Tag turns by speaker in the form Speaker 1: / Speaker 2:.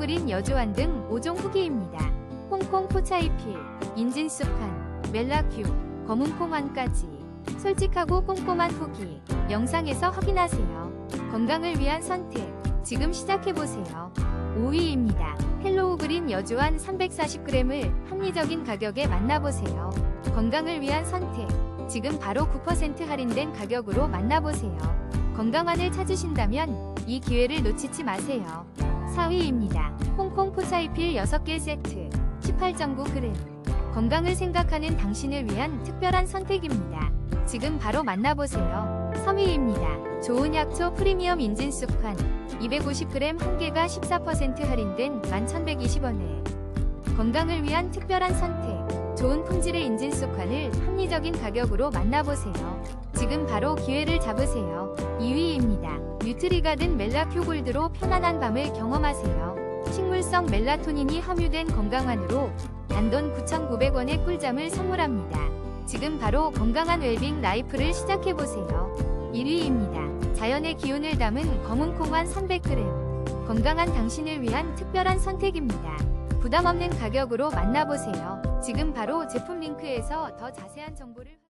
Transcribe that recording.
Speaker 1: 그린 여주완 등 5종 후기입니다. 홍콩 포차이필, 인진쑥한, 멜라큐, 검은콩환까지 솔직하고 꼼꼼한 후기 영상에서 확인하세요. 건강을 위한 선택 지금 시작해보세요. 5위입니다. 헬로우 그린 여주완 340g을 합리적인 가격에 만나보세요. 건강을 위한 선택 지금 바로 9% 할인된 가격으로 만나보세요. 건강한을 찾으신다면 이 기회를 놓치지 마세요. 4위입니다. 홍콩 포차이필 6개 세트 18.9g 건강을 생각하는 당신을 위한 특별한 선택입니다. 지금 바로 만나보세요. 3위입니다. 좋은 약초 프리미엄 인진 쑥환 250g 한 개가 14% 할인된 11,120원에 건강을 위한 특별한 선택 좋은 품질의 인진 쑥환을 합리적인 가격으로 만나보세요. 지금 바로 기회를 잡으세요. 2위입니다. 뉴트리가든 멜라큐 골드로 편안한 밤을 경험하세요. 식물성 멜라토닌이 함유된 건강한으로 단돈 9,900원의 꿀잠을 선물합니다. 지금 바로 건강한 웰빙 라이프를 시작해보세요. 1위입니다. 자연의 기운을 담은 검은 콩환 300g. 건강한 당신을 위한 특별한 선택입니다. 부담 없는 가격으로 만나보세요. 지금 바로 제품 링크에서 더 자세한 정보를